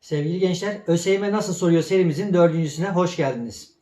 Sevgili gençler, ÖSYM Nasıl Soruyor serimizin dördüncüsüne hoş geldiniz.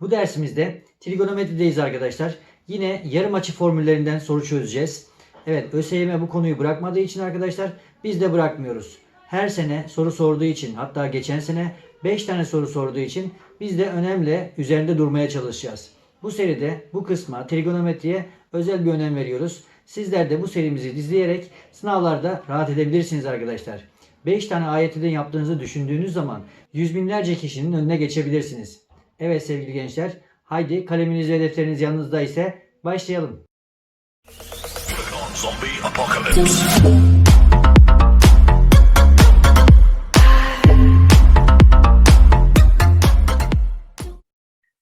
Bu dersimizde trigonometrideyiz arkadaşlar. Yine yarım açı formüllerinden soru çözeceğiz. Evet, ÖSYM bu konuyu bırakmadığı için arkadaşlar biz de bırakmıyoruz. Her sene soru sorduğu için hatta geçen sene 5 tane soru sorduğu için biz de önemli üzerinde durmaya çalışacağız. Bu seride bu kısma trigonometriye özel bir önem veriyoruz. Sizler de bu serimizi izleyerek sınavlarda rahat edebilirsiniz arkadaşlar. 5 tane ayetiden yaptığınızı düşündüğünüz zaman yüz binlerce kişinin önüne geçebilirsiniz. Evet sevgili gençler, haydi kaleminiz ve defteriniz yanınızda ise başlayalım.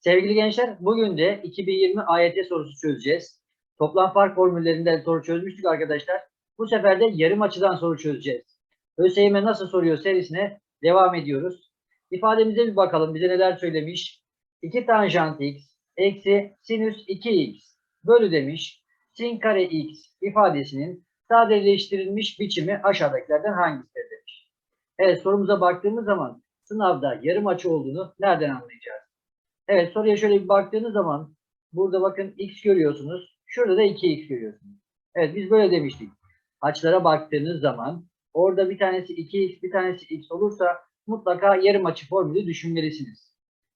Sevgili gençler, bugün de 2020 AYT sorusu çözeceğiz. Toplam fark formüllerinden soru çözmüştük arkadaşlar. Bu sefer de yarım açıdan soru çözeceğiz. ÖSYM nasıl soruyor serisine devam ediyoruz. İfademize bir bakalım bize neler söylemiş. 2 tanjant x eksi sinüs 2x bölü demiş. Sin kare x ifadesinin sadeleştirilmiş biçimi aşağıdakilerden hangisidir demiş. Evet sorumuza baktığımız zaman sınavda yarım açı olduğunu nereden anlayacağız? Evet soruya şöyle bir baktığınız zaman burada bakın x görüyorsunuz. Şurada da 2x görüyorsunuz. Evet biz böyle demiştik. Açılara baktığınız zaman orada bir tanesi 2x bir tanesi x olursa mutlaka yarım açı formülü düşünmelisiniz.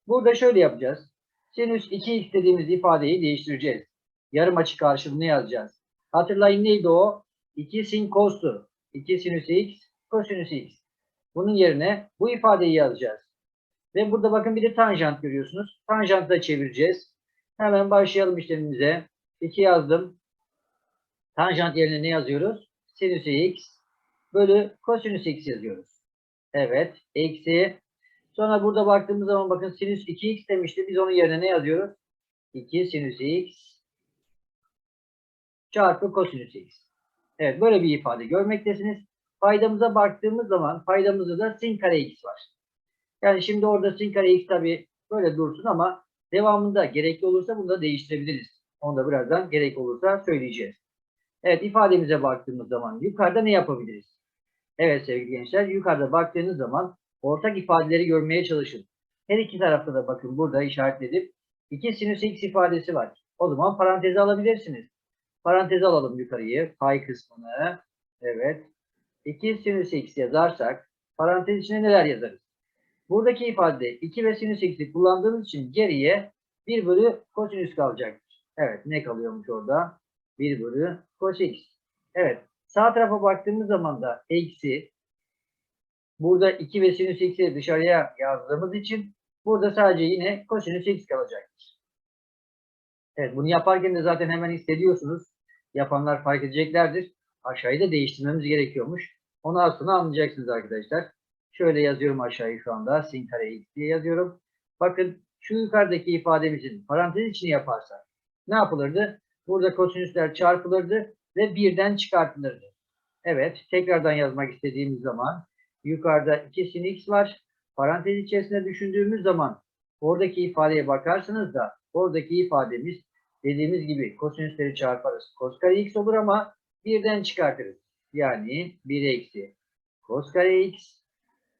Burada şöyle yapacağız. Sinüs 2x dediğimiz ifadeyi değiştireceğiz. Yarım açı karşılığını yazacağız. Hatırlayın neydi o? 2 sin cos'tu. 2 sinüs x kosinüs x. Bunun yerine bu ifadeyi yazacağız. Ve burada bakın bir de tanjant görüyorsunuz. Tanjantı da çevireceğiz. Hemen başlayalım işlemimize. 2 yazdım. Tanjant yerine ne yazıyoruz? Sinüs x bölü kosinüs x yazıyoruz. Evet. Eksi. Sonra burada baktığımız zaman bakın sinüs 2x demişti. Biz onun yerine ne yazıyoruz? 2 sinüs x çarpı kosinüs x. Evet böyle bir ifade görmektesiniz. Faydamıza baktığımız zaman faydamızda da sin kare x var. Yani şimdi orada sin kare x tabi böyle dursun ama devamında gerekli olursa bunu da değiştirebiliriz. Onu da birazdan gerek olursa söyleyeceğiz. Evet ifademize baktığımız zaman yukarıda ne yapabiliriz? Evet sevgili gençler yukarıda baktığınız zaman ortak ifadeleri görmeye çalışın. Her iki tarafta da bakın burada işaretledim. 2 sinüs x ifadesi var. O zaman paranteze alabilirsiniz. Paranteze alalım yukarıyı. Pay kısmını. Evet. 2 sinüs x yazarsak parantez içine neler yazarız? Buradaki ifade 2 ve sinüs x'i kullandığımız için geriye 1 bölü kosinüs kalacaktır. Evet ne kalıyormuş orada? 1 bölü cos x. Evet sağ tarafa baktığımız zaman da eksi burada 2 ve sinüs x'i dışarıya yazdığımız için burada sadece yine kosinüs x kalacaktır. Evet bunu yaparken de zaten hemen hissediyorsunuz. Yapanlar fark edeceklerdir. Aşağıyı da değiştirmemiz gerekiyormuş. Onu az sonra anlayacaksınız arkadaşlar. Şöyle yazıyorum aşağıyı şu anda. Sin kare x diye yazıyorum. Bakın şu yukarıdaki ifademizin parantez içini yaparsak ne yapılırdı? Burada kosinüsler çarpılırdı ve birden çıkartılırdı. Evet, tekrardan yazmak istediğimiz zaman yukarıda 2 sin x var. Parantez içerisinde düşündüğümüz zaman oradaki ifadeye bakarsanız da oradaki ifademiz dediğimiz gibi kosinüsleri çarparız. Kos kare x olur ama birden çıkartırız. Yani 1 eksi kos kare x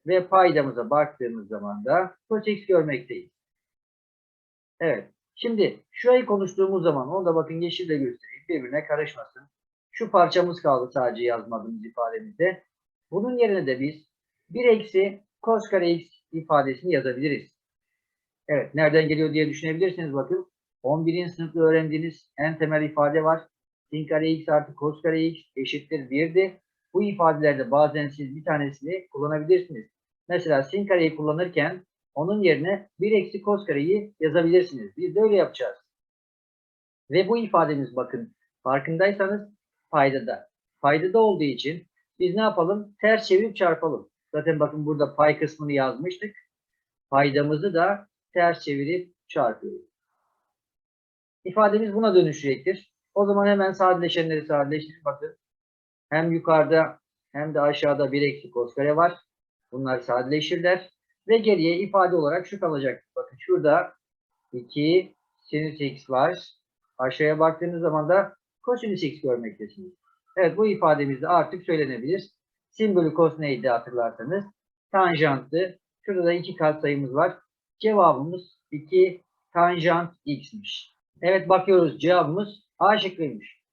ve paydamıza baktığımız zaman da cos x görmekteyiz. Evet. Şimdi şurayı konuştuğumuz zaman onu da bakın yeşille göstereyim. Birbirine karışmasın. Şu parçamız kaldı sadece yazmadığımız ifademizde. Bunun yerine de biz 1 eksi cos kare x ifadesini yazabiliriz. Evet. Nereden geliyor diye düşünebilirsiniz bakın. 11. sınıfta öğrendiğiniz en temel ifade var. Sin kare x artı cos kare x eşittir 1'di. Bu ifadelerde bazen siz bir tanesini kullanabilirsiniz. Mesela sin kareyi kullanırken onun yerine 1 eksi cos kareyi yazabilirsiniz. Biz de öyle yapacağız. Ve bu ifademiz bakın farkındaysanız paydada. Paydada olduğu için biz ne yapalım? Ters çevirip çarpalım. Zaten bakın burada pay kısmını yazmıştık. Paydamızı da ters çevirip çarpıyoruz. İfademiz buna dönüşecektir. O zaman hemen sadeleşenleri sadeleştirip bakın. Hem yukarıda hem de aşağıda 1 eksi cos kare var. Bunlar sadeleşirler. Ve geriye ifade olarak şu kalacak. Bakın şurada 2 sinüs x var. Aşağıya baktığınız zaman da kosinüs x görmektesiniz. Evet bu ifademiz de artık söylenebilir. Sin bölü cos neydi hatırlarsanız? tanjantı. Şurada da iki katsayımız var. Cevabımız 2 tanjant x'miş. Evet bakıyoruz cevabımız A şıkkıymış.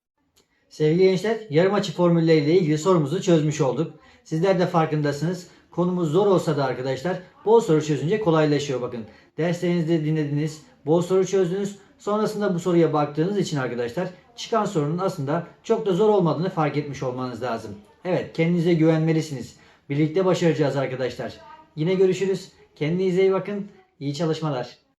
Sevgili gençler, yarım açı formülleriyle ilgili sorumuzu çözmüş olduk. Sizler de farkındasınız. Konumuz zor olsa da arkadaşlar bol soru çözünce kolaylaşıyor bakın. Derslerinizde dinlediniz, bol soru çözdünüz. Sonrasında bu soruya baktığınız için arkadaşlar çıkan sorunun aslında çok da zor olmadığını fark etmiş olmanız lazım. Evet, kendinize güvenmelisiniz. Birlikte başaracağız arkadaşlar. Yine görüşürüz. Kendinize iyi bakın. İyi çalışmalar.